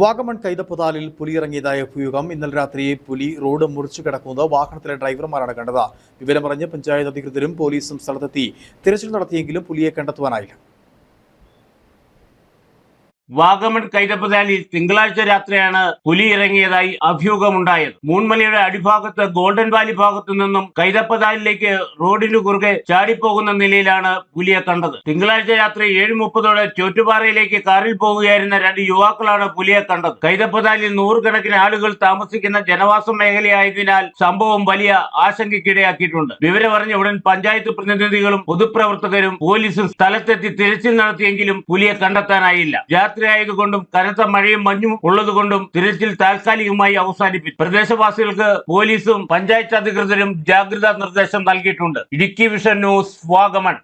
വാഗമൺ കൈതപ്പുതാലിൽ പുലി ഇറങ്ങിയതായ ഭൂയുഗം ഇന്നലെ രാത്രി പുലി റോഡ് മുറിച്ചു കിടക്കുന്നത് വാഹനത്തിലെ ഡ്രൈവർമാരാണ് കണ്ടത്. വിവരമറിഞ്ഞ് പഞ്ചായത്ത് അധികൃതരും പോലീസും സ്ഥലത്തെത്തി. തിരച്ചിൽ നടത്തിയെങ്കിലും പുലിയെ കണ്ടെത്തുവാനായില്ല. വാഗമൺ കൈതപ്പതാലിൽ തിങ്കളാഴ്ച രാത്രിയാണ് പുലി ഇറങ്ങിയതായി അഭ്യൂഹമുണ്ടായത്. മൂൺമലയുടെ അടിഭാഗത്ത് ഗോൾഡൻ വാലി ഭാഗത്തു നിന്നും കൈതപ്പതാലിലേക്ക് റോഡിനു കുറുകെ ചാടിപ്പോകുന്ന നിലയിലാണ് പുലിയെ കണ്ടത്. തിങ്കളാഴ്ച രാത്രി ഏഴ് മുപ്പതോടെ ചോറ്റുപാറയിലേക്ക് കാറിൽ പോവുകയായിരുന്ന രണ്ട് യുവാക്കളാണ് പുലിയെ കണ്ടത്. കൈതപ്പതാലിൽ നൂറുകണക്കിന് ആളുകൾ താമസിക്കുന്ന ജനവാസ മേഖലയായതിനാൽ സംഭവം വലിയ ആശങ്കയ്ക്കിടയാക്കിയിട്ടുണ്ട്. വിവരമറിഞ്ഞ ഉടൻ പഞ്ചായത്ത് പ്രതിനിധികളും പൊതുപ്രവർത്തകരും പോലീസും സ്ഥലത്തെത്തി തിരച്ചിൽ നടത്തിയെങ്കിലും പുലിയെ കണ്ടെത്താനായില്ല. രാത്രിയായതുകൊണ്ടും കനത്ത മഴയും മഞ്ഞും ഉള്ളതുകൊണ്ടും തിരച്ചിൽ താൽക്കാലികമായി അവസാനിപ്പിച്ചു. പ്രദേശവാസികൾക്ക് പോലീസും പഞ്ചായത്ത് അധികൃതരും ജാഗ്രതാ നിർദ്ദേശം നൽകിയിട്ടുണ്ട്. Idukki vision news Vagamon.